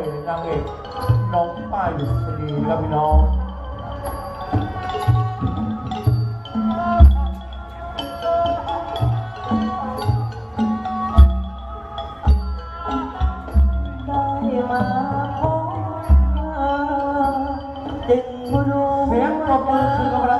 เนางเอกน้องป้ายดุษฎีครับพี่น้องเสียงปรบมือคือกำลัง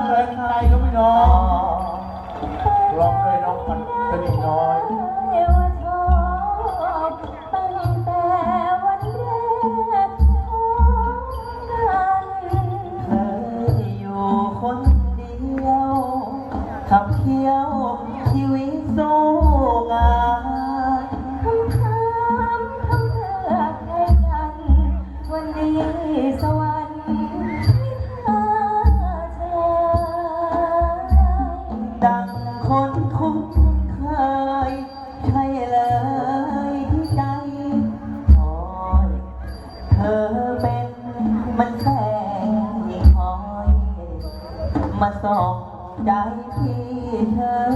ได้ที่เธอ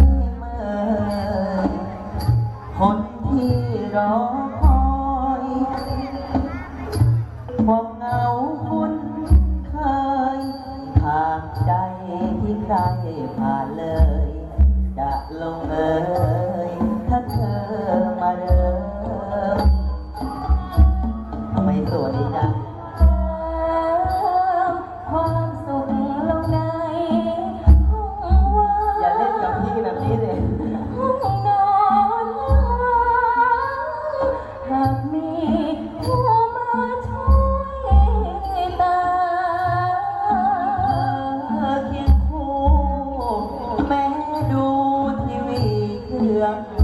được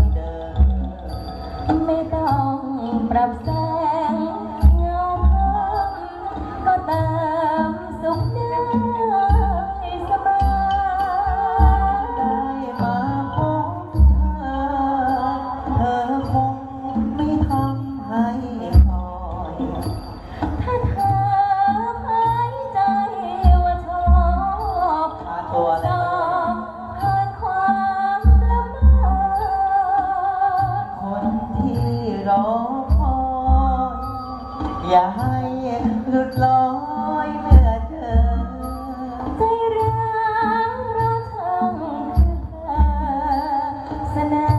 อย่าให้หลุดลอยเมื่อเจอ ใจร้างเราทั้งเธอสนอ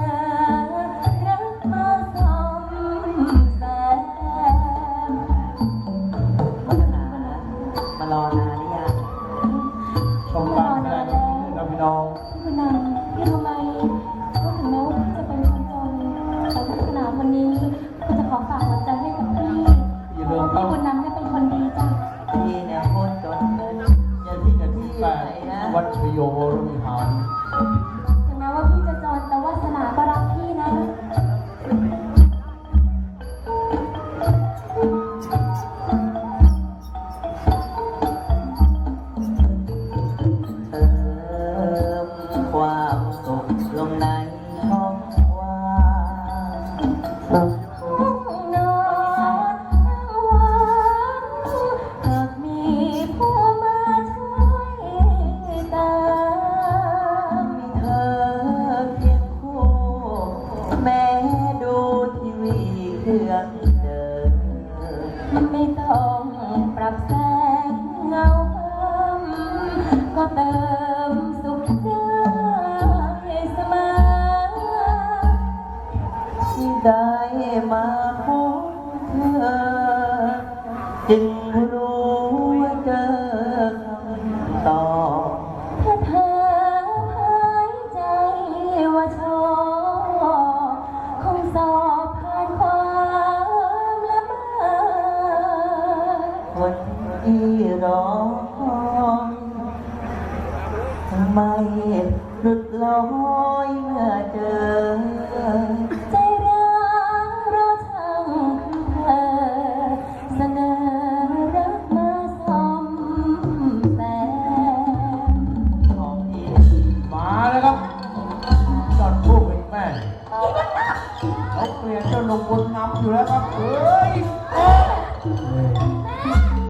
好。 รื่ไม่ต้องปรับแสงเงาเพิ่มก็เติมสุขใจสมอได้มาพบเธอจึงรู้ ไม่หลุดลอยเมื่อเจอ ใจร้างรอทางเธอเสนอรักมาสมแปมอมาแล้วครับจอดพูดเปแม่เขเปลี่ยนเจ้าหนุ่บนน้ำอยู่แล้วครับเฮ้ย